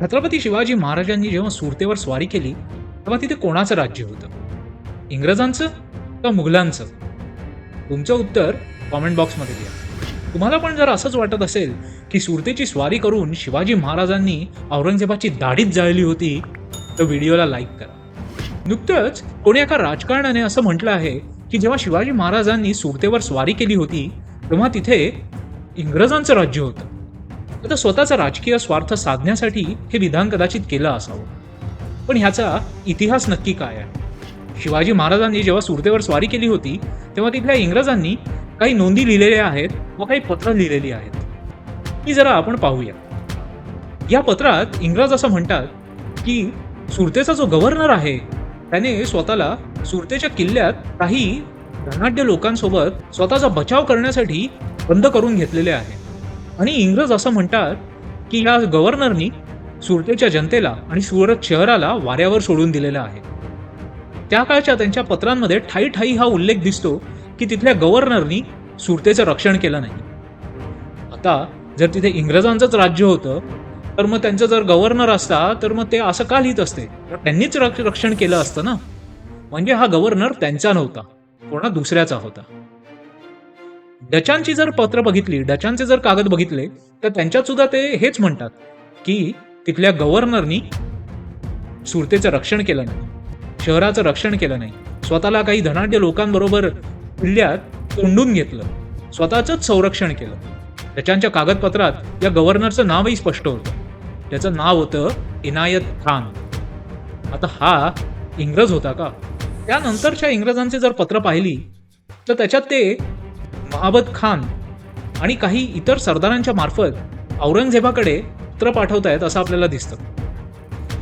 छत्रपती शिवाजी महाराजांनी जेव्हा सुरतेवर स्वारी केली तेव्हा तिथे कोणाचं राज्य होतं? इंग्रजांचं का मुघलांचं? तुमचं उत्तर कॉमेंट बॉक्समध्ये द्या. तुम्हाला पण जर असंच वाटत असेल की सुरतेची स्वारी करून शिवाजी महाराजांनी औरंगजेबाची दाढीच जाळली होती तर व्हिडिओला लाईक करा. नुकतंच कोणी एका राजकारणाने असं म्हटलं आहे की जेव्हा शिवाजी महाराजांनी सुरतेवर स्वारी केली होती तेव्हा तिथे इंग्रजांचं राज्य होतं. तर स्वतःचा राजकीय स्वार्थ साधण्यासाठी हे विधान कदाचित केलं असावं. पण ह्याचा इतिहास नक्की काय आहे? शिवाजी महाराजांनी जेव्हा सुरतेवर स्वारी केली होती तेव्हा तिथल्या इंग्रजांनी काही नोंदी लिहिलेल्या आहेत व काही पत्र लिहिलेली आहेत. ती जरा आपण पाहूया. या पत्रात इंग्रज असं म्हणतात की सुरतेचा जो गव्हर्नर आहे त्याने स्वतःला सुरतेच्या किल्ल्यात काही धनाढ्य लोकांसोबत स्वतःचा बचाव करण्यासाठी बंद करून घेतलेले आहे. आणि इंग्रज असं म्हणतात की या गव्हर्नरनी सुरतेच्या जनतेला आणि सुरत शहराला वाऱ्यावर सोडून दिलेलं आहे. त्या काळच्या त्यांच्या पत्रांमध्ये ठाई ठाई हा उल्लेख दिसतो की तिथल्या गव्हर्नरनी सुरतेचं रक्षण केलं नाही. आता जर तिथे इंग्रजांचंच राज्य होतं तर मग त्यांचं जर गव्हर्नर असता तर मग ते असं का लिहित असते? तर त्यांनीच रक्ष- रक्षण केलं असतं ना? म्हणजे हा गव्हर्नर त्यांचा नव्हता कोणा दुसऱ्याचा होता. डचांची जर पत्र बघितली डचांचे जर कागद बघितले तर त्यांच्यात सुद्धा ते हेच म्हणतात की तिथल्या गव्हर्नरनी सुरतेचं रक्षण केलं नाही शहराचं रक्षण केलं नाही स्वतःला काही धनाढ्य लोकांबरोबर किल्ल्यात कोंडून घेतलं स्वतःचंच संरक्षण केलं. डचांच्या कागदपत्रात या गव्हर्नरचं नावही स्पष्ट होतं. त्याचं नाव होतं इनायत खान. आता हा इंग्रज होता का? त्यानंतरच्या इंग्रजांचे जर पत्र पाहिली तर त्याच्यात ते महाबत खान आणि काही इतर सरदारांच्या मार्फत औरंगजेबाकडे पत्र पाठवतायत असं आपल्याला दिसतं.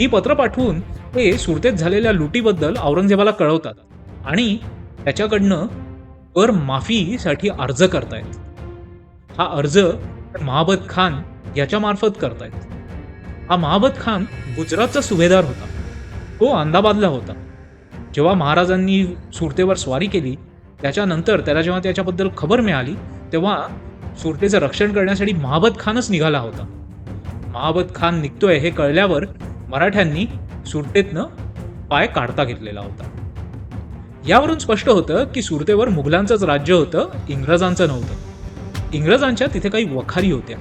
ही पत्र पाठवून ते सुरतेत झालेल्या लुटीबद्दल औरंगजेबाला कळवतात आणि त्याच्याकडनं कर माफीसाठी अर्ज करतायत. हा अर्ज महाबत खान याच्यामार्फत करतायत. हा महाबत खान गुजरातचा सुभेदार होता. तो अहमदाबादला होता. जेव्हा महाराजांनी सुरतेवर स्वारी केली त्याच्यानंतर त्याला जेव्हा त्याच्याबद्दल खबर मिळाली तेव्हा सुरतेचं रक्षण करण्यासाठी महाबत खानच निघाला होता. महाबत खान निघतोय हे कळल्यावर मराठ्यांनी सुरतेतनं पाय काढता घेतलेला होता. यावरून स्पष्ट होतं की सुरतेवर मुघलांचंच राज्य होतं इंग्रजांचं नव्हतं. इंग्रजांच्या तिथे काही वखारी होत्या.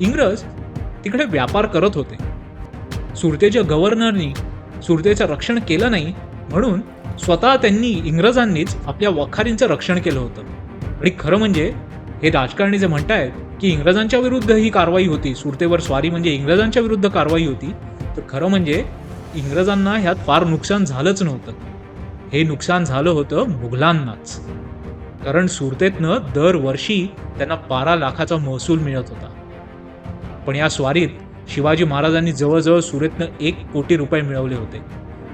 इंग्रज तिकडे व्यापार करत होते. सुरतेच्या गव्हर्नरनी सुरतेचं रक्षण केलं नाही म्हणून स्वतः त्यांनी इंग्रजांनीच आपल्या वखारींचं रक्षण केलं होतं. आणि खरं म्हणजे हे राजकारणी जे म्हणतायत की इंग्रजांच्या विरुद्ध ही कारवाई होती सुरतेवर स्वारी म्हणजे इंग्रजांच्या विरुद्ध कारवाई होती तर खरं म्हणजे इंग्रजांना ह्यात फार नुकसान झालंच नव्हतं. हे नुकसान झालं होतं मुघलांनाच. कारण सुरतेतनं दरवर्षी त्यांना बारा लाखाचा महसूल मिळत होता. पण या स्वारीत शिवाजी महाराजांनी जवळजवळ सुरतनं एक कोटी रुपये मिळवले होते.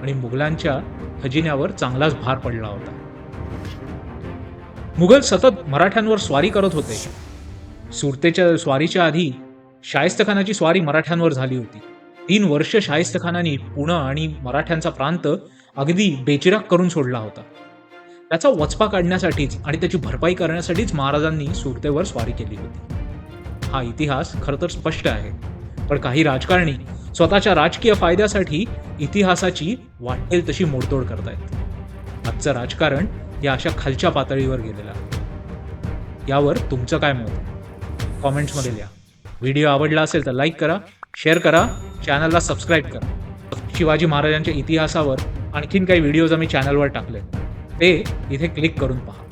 आणि मुघलांच्या खजिन्यावर चांगलाच भार पडला होता. मुघल सतत मराठ्यांवर स्वारी करत होते. सुरतेच्या स्वारीच्या आधी शाहिस्तखानाची स्वारी मराठ्यांवर झाली होती. तीन वर्ष शाहिस्तखानाने पुणे आणि मराठ्यांचा प्रांत अगदी बेचिराग करून सोडला होता. त्याचा वचपा काढण्यासाठीच आणि त्याची भरपाई करण्यासाठीच महाराजांनी सुरतेवर स्वारी केली होती. हा इतिहास खरं तर स्पष्ट आहे पण काही राजकारणी स्वतःच्या राजकीय फायद्यासाठी इतिहासाची वाटेल तशी मोडतोड करतायत. आजचं राजकारण या अशा खालच्या पातळीवर गेलेलं आहे. यावर तुमचं काय मत? कॉमेंट्समध्ये लिहा. व्हिडिओ आवडला असेल तर लाईक करा शेअर करा चॅनलला सबस्क्राईब करा. शिवाजी महाराजांच्या इतिहासावर आणखीन काही व्हिडिओज आम्ही चॅनलवर टाकले ते इथे क्लिक करून पहा.